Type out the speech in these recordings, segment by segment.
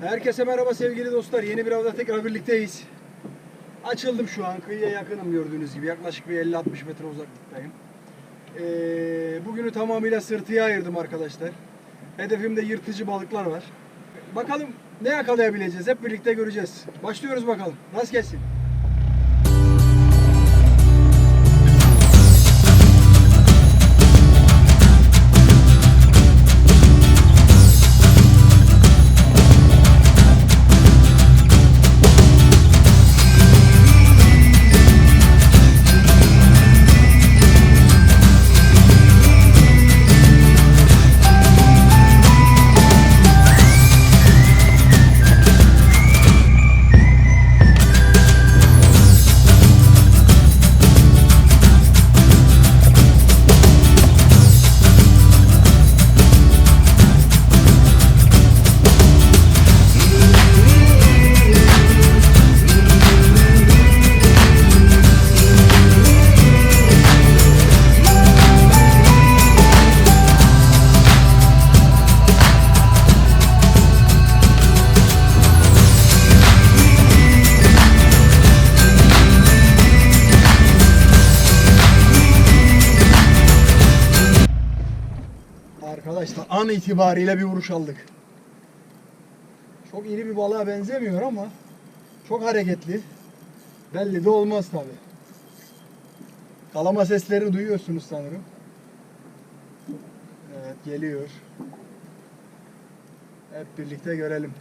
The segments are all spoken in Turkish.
Herkese merhaba sevgili dostlar. Yeni bir avda tekrar birlikteyiz. Açıldım şu an. Kıyıya yakınım gördüğünüz gibi. Yaklaşık bir 50-60 metre uzaklıktayım. Ee, bugünü tamamıyla sırtıya ayırdım arkadaşlar. Hedefimde yırtıcı balıklar var. Bakalım ne yakalayabileceğiz. Hep birlikte göreceğiz. Başlıyoruz bakalım. Rast gelsin. Arkadaşlar an itibariyle bir vuruş aldık. Çok iri bir balığa benzemiyor ama çok hareketli. Belli de olmaz tabi. Kalama seslerini duyuyorsunuz sanırım. Evet geliyor. Hep birlikte görelim.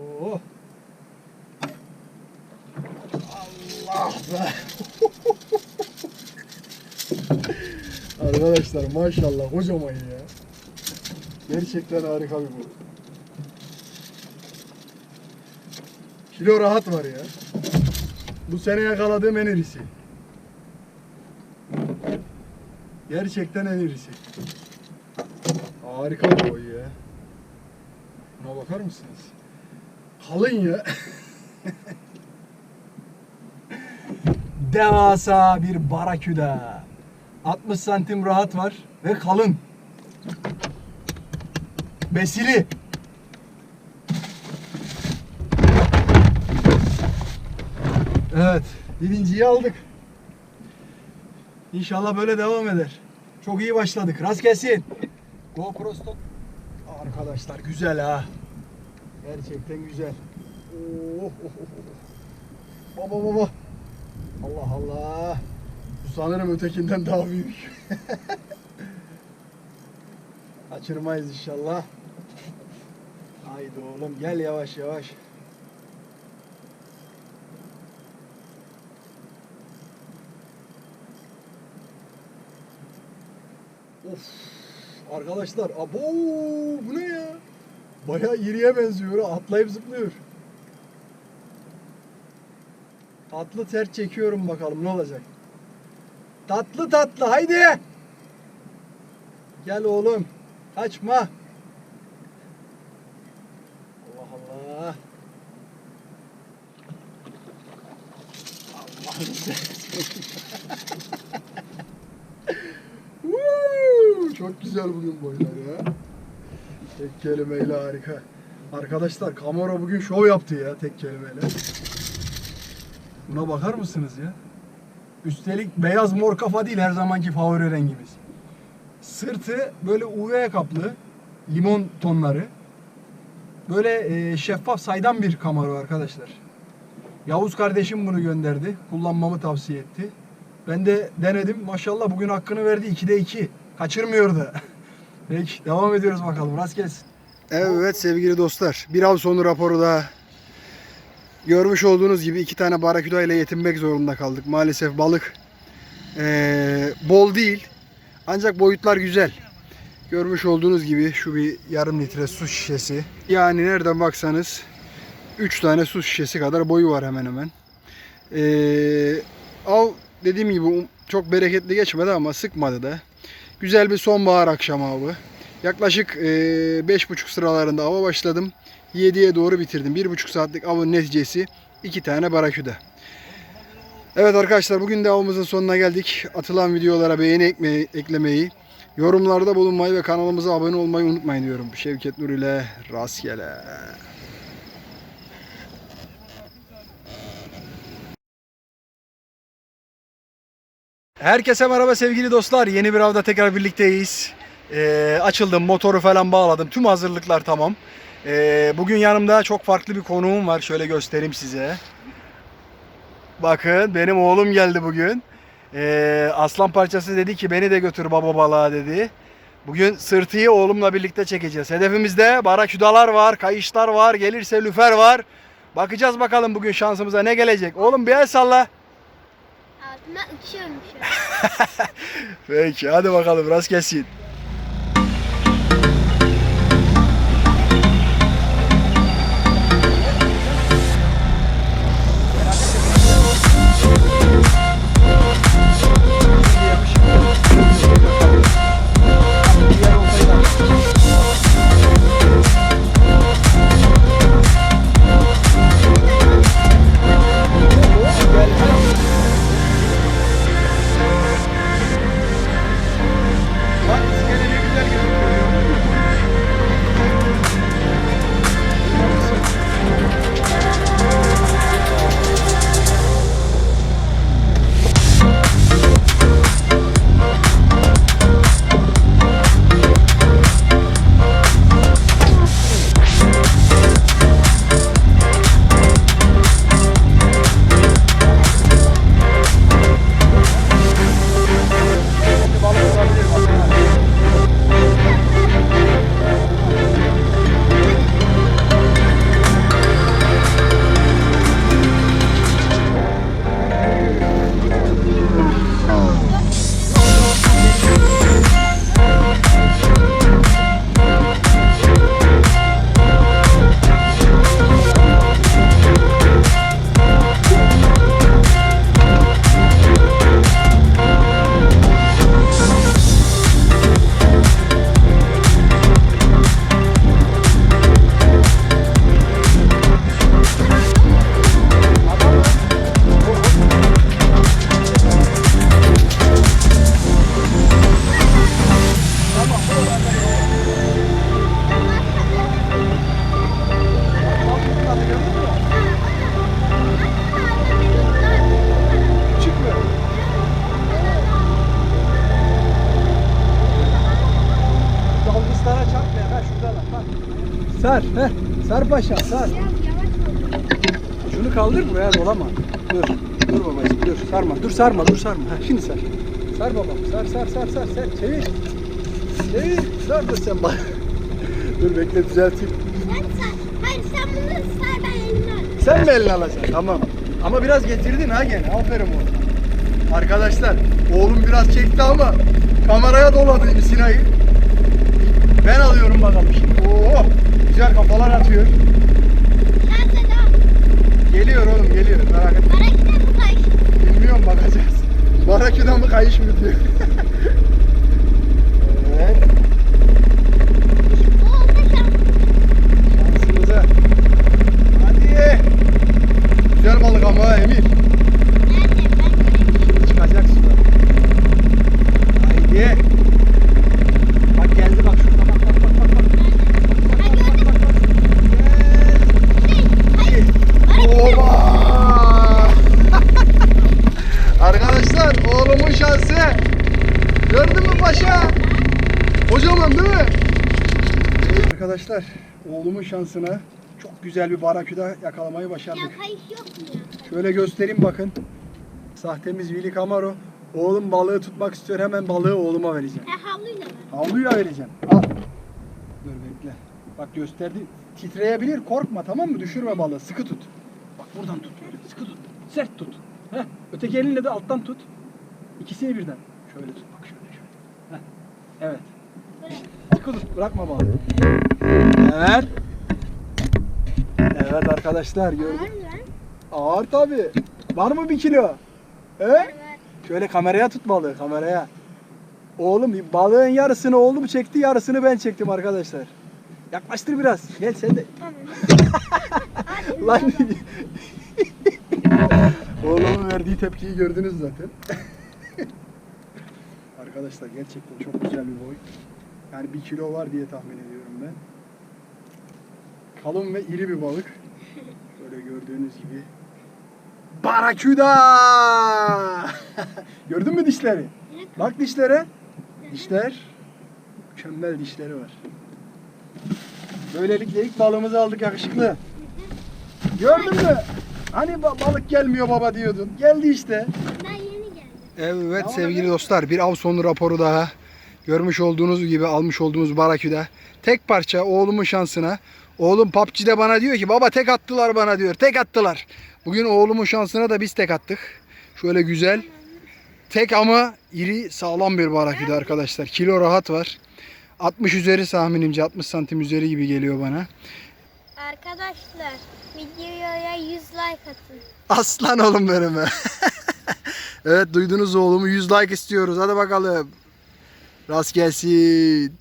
Oo. Arkadaşlar maşallah kocaman ya. Gerçekten harika bir bu. Kilo rahat var ya. Bu sene yakaladığım en irisi. Gerçekten en irisi. Harika bir boy ya. Buna bakar mısınız? Kalın ya. Devasa bir baraküda. 60 santim rahat var ve kalın. Besili. Evet, birinciyi aldık. İnşallah böyle devam eder. Çok iyi başladık. Rast gelsin. GoPro stop. Arkadaşlar güzel ha. Gerçekten güzel. Oh, oh, oh, oh. Baba baba. Allah Allah. Bu sanırım ötekinden daha büyük. Kaçırmayız inşallah. Haydi oğlum gel yavaş yavaş. Of. Arkadaşlar abo bu ne ya? Bayağı iriye benziyor. Atlayıp zıplıyor. Tatlı ter çekiyorum bakalım ne olacak. Tatlı tatlı haydi. Gel oğlum. Kaçma. Allah Allah. Allah'ım! Çok güzel bugün boylar ya. Tek kelimeyle harika. Arkadaşlar Kamera bugün şov yaptı ya tek kelimeyle. Buna bakar mısınız ya? Üstelik beyaz mor kafa değil her zamanki favori rengimiz. Sırtı böyle UV kaplı limon tonları. Böyle e, şeffaf saydam bir kamera arkadaşlar. Yavuz kardeşim bunu gönderdi. Kullanmamı tavsiye etti. Ben de denedim. Maşallah bugün hakkını verdi. 2'de 2. Kaçırmıyordu. Peki devam ediyoruz bakalım. Rast gelsin. Evet sevgili dostlar. Bir av sonu raporu daha. Görmüş olduğunuz gibi iki tane baraküda ile yetinmek zorunda kaldık. Maalesef balık eee, bol değil. Ancak boyutlar güzel. Görmüş olduğunuz gibi şu bir yarım litre su şişesi. Yani nereden baksanız 3 tane su şişesi kadar boyu var hemen hemen. Eee av dediğim gibi um- çok bereketli geçmedi ama sıkmadı da. Güzel bir sonbahar akşamı avı. Yaklaşık eee, 5.30 sıralarında ava başladım. 7'ye doğru bitirdim. 1.5 saatlik avın neticesi 2 tane baraküda. Evet arkadaşlar bugün de avımızın sonuna geldik. Atılan videolara beğeni ekmeyi, eklemeyi, yorumlarda bulunmayı ve kanalımıza abone olmayı unutmayın diyorum. Şevket Nur ile rastgele. Herkese merhaba sevgili dostlar. Yeni bir avda tekrar birlikteyiz. Ee, açıldım, motoru falan bağladım. Tüm hazırlıklar tamam. Ee, bugün yanımda çok farklı bir konuğum var. Şöyle göstereyim size. Bakın benim oğlum geldi bugün. Ee, aslan parçası dedi ki beni de götür baba balığa dedi. Bugün sırtıyı oğlumla birlikte çekeceğiz. Hedefimizde baraküdalar var, kayışlar var, gelirse lüfer var. Bakacağız bakalım bugün şansımıza ne gelecek. Oğlum bir el salla. Ağzıma uçuyorum şu an. Peki hadi bakalım rast gelsin. Sar. Heh. Sar paşa. Sar. Şunu kaldır buraya dolama. Dur. Dur babacığım dur. Sarma. Dur sarma. Dur sarma. Ha şimdi sar. Sar babam. Sar sar sar sar. sar. Çevir. Çevir. Sar da sen bak. dur bekle düzelteyim. Sen sar. Hayır sen bunu sar ben alayım. Sen mi elini alacaksın? Tamam. Ama biraz getirdin ha gene. Aferin oğlum. Arkadaşlar oğlum biraz çekti ama kameraya doladı Sina'yı. Ben alıyorum bakalım şimdi. Oo, güzel kafalar atıyor. Geliyor oğlum geliyor. Merak etme. Bana giden bu kaç. Bilmiyorum bakacağız. Baraküda mı kayış mı diyor. evet. Şansımıza. Hadi. Güzel balık ama Emir. Nerede? Ben göremiyorum. Şimdi çıkacak suda. Haydi. Bak geldi bak şurada bak bak bak bak. bak. Ha gördüm. Şey, hayır. Bana giden. Oba! Arkadaşlar oğlumun şansı. Gördün mü paşa? Kocaman değil mi? Arkadaşlar oğlumun şansına çok güzel bir baraküda yakalamayı Ya başardık. kayış yok mu ya? Şöyle göstereyim bakın. Sahtemiz Willy Camaro. Oğlum balığı tutmak istiyor. Hemen balığı oğluma vereceğim. Ha havluyla mı? Havluya vereceğim. Al. Dur bekle. Bak gösterdi. Titreyebilir. Korkma tamam mı? Düşürme balığı. Sıkı tut. Bak buradan tut böyle. Sıkı tut. Sert tut. Heh. Öteki elinle de alttan tut. İkisini birden. Şöyle tut. Bak şöyle şöyle. Heh. Evet. Sıkı tut. Bırakma balığı. Evet. Evet arkadaşlar lan? Ağır tabi. Var mı bir kilo? He? Evet. Şöyle kameraya tut balığı kameraya. Oğlum balığın yarısını oğlum çekti yarısını ben çektim arkadaşlar. Yaklaştır biraz. Gel sen de. Lan Oğlumun verdiği tepkiyi gördünüz zaten. Arkadaşlar gerçekten çok güzel bir boy. Yani bir kilo var diye tahmin ediyorum ben. Kalın ve iri bir balık. Böyle gördüğünüz gibi. Baraküda! Gördün mü dişleri? Bak dişlere. Dişler. Mükemmel dişleri var. Böylelikle ilk balığımızı aldık yakışıklı. Gördün mü? Hani ba- balık gelmiyor baba diyordun. Geldi işte. Ben yeni geldim. Evet sevgili dostlar bir av sonu raporu daha. Görmüş olduğunuz gibi almış olduğumuz baraküda. Tek parça oğlumun şansına. Oğlum PUBG'de bana diyor ki baba tek attılar bana diyor. Tek attılar. Bugün oğlumun şansına da biz tek attık. Şöyle güzel. Tek ama iri sağlam bir baraküda arkadaşlar. Kilo rahat var. 60 üzeri tahminimce 60 santim üzeri gibi geliyor bana. Arkadaşlar videoya 100 like atın. Aslan oğlum benim. be. evet duydunuz oğlumu 100 like istiyoruz. Hadi bakalım. Rast gelsin.